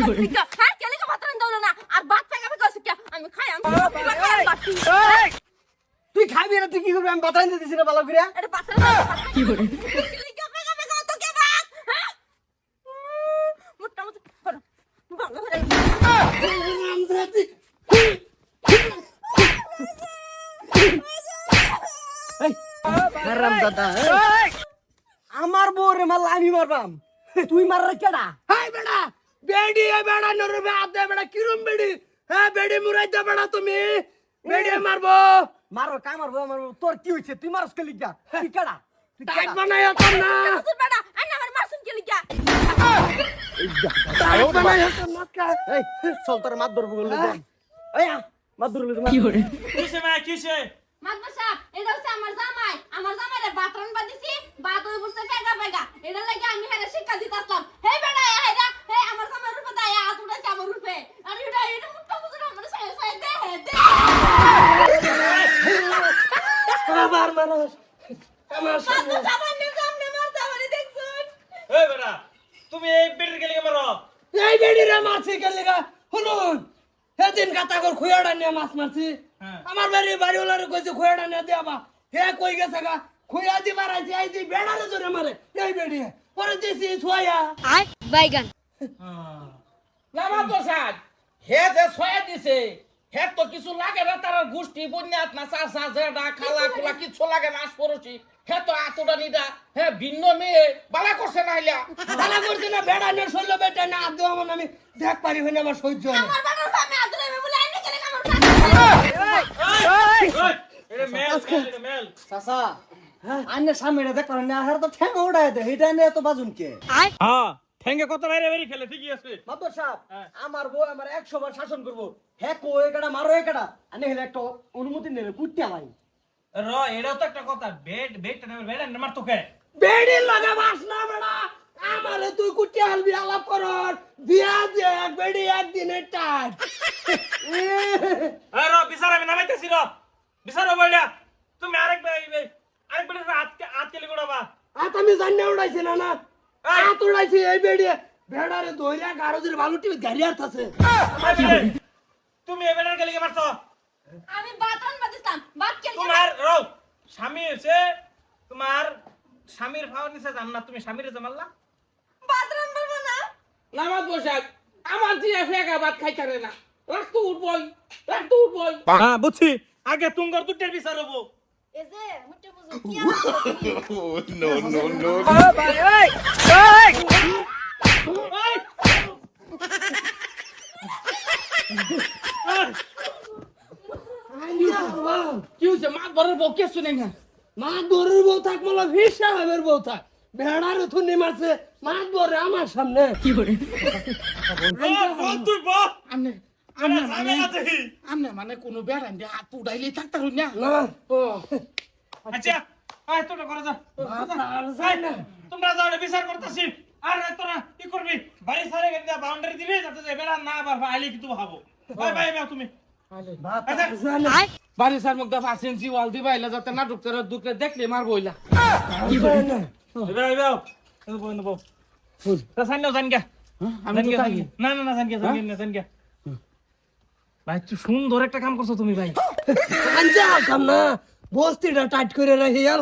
হ্যাঁ কেলে কা ভাত না। আর ভাত আমি খাই এই, তুই খাবি না তুই কি করবি? আমি বাতাই দিতেছি না ভালো করে এটা ভাত কি করে ভাত হ্যাঁ। আমার বউরে মারলা আমি মারবাম। তুই মাররে কেডা? হাই বেড়া বেডি এ বেড়া নরবে আদে বেড়া কিরম বেডি হ্যাঁ বেডি মুরাই দে বেড়া তুমি বেডি মারবো মারো কাই মারবো মারবো তোর কি হইছে তুই মারস কে লিগা তুই কেডা টাইট? বানাই তো না বেটা আন্না আমার কেলে কা টাইট বানাই তো না কা এই চল তোর মাত ধরবো বলে এই আ, মাত ধরবো কি কিসে মা কিসে মাদবা সাহেব এটা হচ্ছে আমার জামাই আমার জামাইরে ভাত রান্না দিছি ভাত ওই বসে পাইকা পাইকা এটা লাগি আমি হেরে শিক্ষা দিতাম হে বেটা হেরা হে আমার জামাই রূপে দায় হাত উঠাইছে আমার রূপে আর এটা এটা মুট্টা মুট্টা আমার সাথে সাথে দে হে দে আবার মানুষ আমার সামনে। সামনে সামনে মার জামাই দেখছুন এই বেটা তুমি এই বেটির গেলে মারো? এই বেডি মারছি লাগা। শুনুন সেদিন কাতা কর খুয়াড়া নিয়ে মাছ মারছি। হ্যাঁ। আমার বাড়ি বাড়িওয়ালারে কইছে খুয়াড়া নিয়ে আবা হে কই গেছে গা? খুয়া দি মারাইছি এই দি বেড়ারে ধরে মারে। এই বেডি পরে দিছি ছুয়া। লামা প্রসাদ হে যে ছয়া দিছে হে তো কিছু লাগে না তার গোষ্ঠী বন্যাত না চাষা জেডা খালা খোলা কিছু লাগে না আশপড়শি। হে তো আতুটা নিডা হে ভিন্ন মেয়ে বালা করছে না হইলা ভালো করছে না বেড়া নিয়ে শৈল বেটা না আদৌ আমার আমি দেখ পারি হইনি আমার সহ্য হয় না। আমার সামনে বলে দেখ পারেন না হার তো ঠ্যাং উড়াই দে এটা নিয়ে তো বাজুন কে হ্যাঁ। ঠেঙ্গে কত বাইরে বাইরে খেলে ঠিকই আছে। মাতর সাহেব হ্যাঁ। আমার বউ আমার একশো বার শাসন করব। হ্যাঁ কো একাটা মারো একাটা আনে হেলে একটা অনুমতি নেবে কুটতে ভাই র এটাও তো একটা কথা বেড বেডটা নেবে বেড মার তোকে বেড়ি লাগা বাস না বেড়া। আমারে তুই কুটি হালবি আলাপ করর। বিয়া দে এক বেড়ি একদিনের টাইট। এই র বিচার আমি নামাইতেছি র। বিচার বইলা তুমি আরেক বে- আরেক বেটির হাত হাত কেলে গোড়াবা আত আমি জানি উড়াইছি না না? এই। এই বেড়ি বেড়ারে দইরা গারো দির ভালো টিভি গাড়িয়ার থাছে। তুমি এই বেটার গেলে মারছো আমি রান্না দিতাম ভাত কেলে তোমার রো স্বামী হচ্ছে তোমার স্বামীর ভাওয়ার নিচে যান না তুমি স্বামীর যে মারলা? ভাত না। লামা প্রসাদ আমার দিয়ে ফেকা ভাত খাইতারে না। রাখতো উঠবই রাখতো উঠবই। হ্যাঁ বুঝছি। আগে তুঙ্গর দুটের বিচার হব। এই যে মুটে বুঝো কি হয়েছে মাছ বরের বউ কে শুনে না মা দরের বউ থাক মালা ভিড় সাহেবের বউ থাক বেড়ারে থুনি মারছে মা দরে আমার সামনে কি করে তুই বল আমনে মানে আমনে মানে কোনো বেড়ান দিয়ে হাত উড়াইলেই থাকতার না না ও আচ্ছা আয় তোরা করে যা তোমরা যাও বিচার করতেছি আর তোরা কি করবি বাড়ি সারে গেলে বাউন্ডারি দিবি যাতে যে বেড়া না আবার আইলে কিন্তু ভাবো ভাই ভাই ভাই তুমি আচ্ছা বাড়ি সার মুখ দফা সেন্সি ওয়াল দিবা এলা যাতে না ঢুকতে ঢুকলে দেখলে মারবো ইলা এবার বই তা সাইন জান আমি তো না না না জান গা জান গা জান গা ভাই তুই সুন্দর একটা কাম করছ তুমি ভাই। আনজা কাম না। বস্তিটা টাইট করে রাখি আর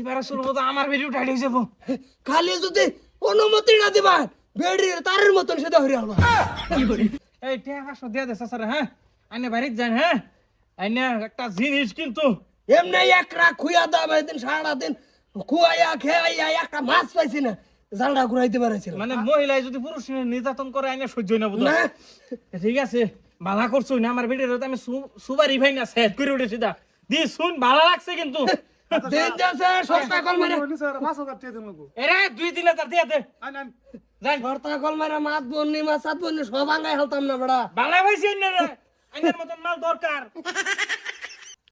এবার শুরু তো আমার ভিডিও টাইট হয়ে যাব। খালি যদি অনুমতি না দিবা বেড়ির তারের মতন সেটা হরি আলবা এই টাকা পাঁচশো দিয়ে দে স্যার হ্যাঁ? আইনে বাড়িতে যান হ্যাঁ? আইনে একটা জিনিস কিন্তু। এমনি এক রাত খুয়া দাম দিন সারা দিন খুয়াইয়া খেয়াইয়া একটা মাছ পাইছি না জালটা ঘুরাইতে পারাইছিল মানে মহিলায় যদি পুরুষ নির্যাতন করে আইনে সহ্য না। ঠিক আছে। ভালো করছ না আমার ভিডিও আমি সুবারি ভাই না সেট করে উঠেছি দা। দি শুন ভালো লাগছে কিন্তু। দিন যাচ্ছে সস্তা কল মারে। এরে দুই তিন হাজার দিয়ে দে। যাই। সস্তা কল মারে মাছ বন্নি মাছ সাত বন্নি সব আঙ্গাই হলতাম না বড়া। বাংলা ভাই আইনের মতন মাল দরকার।